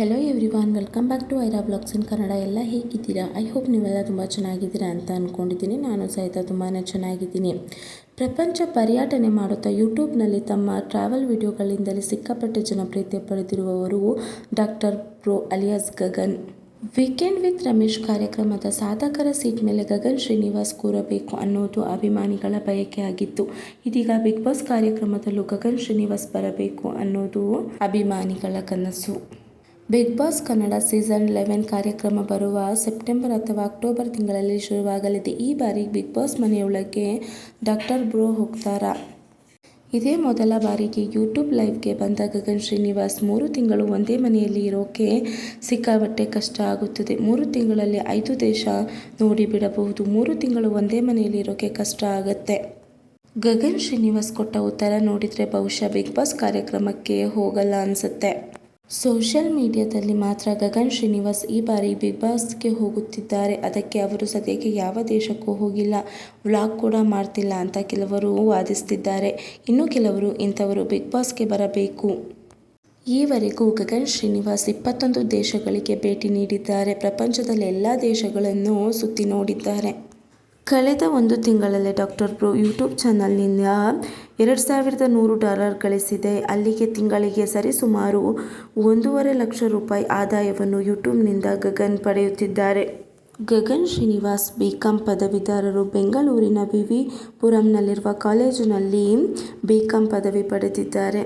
Hello everyone welcome back to Aira blogs in Kannada ಎಲ್ಲ ಹೇಗಿದ್ದೀರಾ? I hope ನೀವೆಲ್ಲ ತುಂಬ ಚೆನ್ನಾಗಿದ್ದೀರಾ ಅಂತ ಅಂದ್ಕೊಂಡಿದ್ದೀನಿ ನಾನು ಸಹಿತ ತುಂಬಾ ಚೆನ್ನಾಗಿದ್ದೀನಿ. ಪ್ರಪಂಚ ಪರ್ಯಟನೆ ಮಾಡುತ್ತಾ ಯೂಟ್ಯೂಬ್ನಲ್ಲಿ ತಮ್ಮ ಟ್ರಾವೆಲ್ ವಿಡಿಯೋಗಳಿಂದಲೇ ಸಿಕ್ಕಾಪಟ್ಟೆ ಜನಪ್ರಿಯತೆ ಪಡೆದಿರುವವರು doctor bro alias Gagan. Weekend with Ramesh ಕಾರ್ಯಕ್ರಮದ ಸಾಧಕರ ಸೀಟ್ ಮೇಲೆ ಗಗನ್ ಶ್ರೀನಿವಾಸ್ ಕೂರಬೇಕು ಅನ್ನೋದು ಅಭಿಮಾನಿಗಳ ಬಯಕೆ ಆಗಿತ್ತು. ಇದೀಗ ಬಿಗ್ ಬಾಸ್ ಕಾರ್ಯಕ್ರಮದಲ್ಲೂ ಗಗನ್ ಶ್ರೀನಿವಾಸ್ ಬರಬೇಕು ಅನ್ನೋದು ಅಭಿಮಾನಿಗಳ ಕನಸು. Big Boss Kannada season eleven ಕಾರ್ಯಕ್ರಮ ಬರುವ ಸೆಪ್ಟೆಂಬರ್ ಅಥವಾ ಅಕ್ಟೋಬರ್ ತಿಂಗಳಲ್ಲಿ ಶುರುವಾಗಲಿದೆ. ಈ ಬಾರಿ ಬಿಗ್ ಬಾಸ್ ಮನೆಯೊಳಗೆ ಡಾಕ್ಟರ್ ಬ್ರೋ ಹೋಗ್ತಾರಾ? ಇದೇ ಮೊದಲ ಬಾರಿಗೆ ಯೂಟ್ಯೂಬ್ ಲೈವ್ಗೆ ಬಂದ ಗಗನ್ ಶ್ರೀನಿವಾಸ್ ಮೂರು ತಿಂಗಳು ಒಂದೇ ಮನೆಯಲ್ಲಿ ಇರೋಕೆ ಸಿಕ್ಕಾಪಟ್ಟೆ ಕಷ್ಟ ಆಗುತ್ತದೆ. ಮೂರು ತಿಂಗಳಲ್ಲಿ ಐದು ದೇಶ ನೋಡಿ ಬಿಡಬಹುದು ಮೂರು ತಿಂಗಳು ಒಂದೇ ಮನೆಯಲ್ಲಿ ಇರೋಕೆ ಕಷ್ಟ ಆಗುತ್ತೆ. ಗಗನ್ ಶ್ರೀನಿವಾಸ್ ಕೊಟ್ಟ ಉತ್ತರ ನೋಡಿದರೆ ಬಹುಶಃ ಬಿಗ್ ಬಾಸ್ ಕಾರ್ಯಕ್ರಮಕ್ಕೆ ಹೋಗಲ್ಲ ಅನಿಸುತ್ತೆ. ಸೋಷಿಯಲ್ ಮೀಡಿಯಾದಲ್ಲಿ ಮಾತ್ರ ಗಗನ್ ಶ್ರೀನಿವಾಸ್ ಈ ಬಾರಿ ಬಿಗ್ ಬಾಸ್ಗೆ ಹೋಗುತ್ತಿದ್ದಾರೆ. ಅದಕ್ಕೆ ಅವರು ಸದ್ಯಕ್ಕೆ ಯಾವ ದೇಶಕ್ಕೂ ಹೋಗಿಲ್ಲ. ವ್ಲಾಗ್ ಕೂಡ ಮಾಡ್ತಿಲ್ಲ ಅಂತ ಕೆಲವರು ವಾದಿಸ್ತಿದ್ದಾರೆ. ಇನ್ನು ಕೆಲವರು ಇಂಥವರು ಬಿಗ್ ಬಾಸ್ಗೆ ಬರಬೇಕು. ಈವರೆಗೂ ಗಗನ್ ಶ್ರೀನಿವಾಸ್ ಇಪ್ಪತ್ತೊಂದು ದೇಶಗಳಿಗೆ ಭೇಟಿ ನೀಡಿದ್ದಾರೆ. ಪ್ರಪಂಚದಲ್ಲಿ ಎಲ್ಲ ದೇಶಗಳನ್ನು ಸುತ್ತಿ ನೋಡಿದ್ದಾರೆ. ಕಳೆದ ಒಂದು ತಿಂಗಳಲ್ಲೇ ಡಾಕ್ಟರ್ ಬ್ರೋ ಯೂಟ್ಯೂಬ್ ಚಾನಲ್ನಿಂದ ಎರಡು ಸಾವಿರದ ನೂರು ಡಾಲರ್ ಗಳಿಸಿದೆ ಅಲ್ಲಿಗೆ ತಿಂಗಳಿಗೆ ಸರಿಸುಮಾರು ಒಂದೂವರೆ ಲಕ್ಷ ರೂಪಾಯಿ ಆದಾಯವನ್ನು ಯೂಟ್ಯೂಬ್ನಿಂದ ಗಗನ್ ಪಡೆಯುತ್ತಿದ್ದಾರೆ. ಗಗನ್ ಶ್ರೀನಿವಾಸ್ ಬಿಕಾಂ ಪದವೀಧರರು ಬೆಂಗಳೂರಿನ ವಿ ವಿ ಪುರಂನಲ್ಲಿರುವ ಕಾಲೇಜಿನಲ್ಲಿ ಬಿಕಾಂ ಪದವಿ ಪಡೆದಿದ್ದಾರೆ.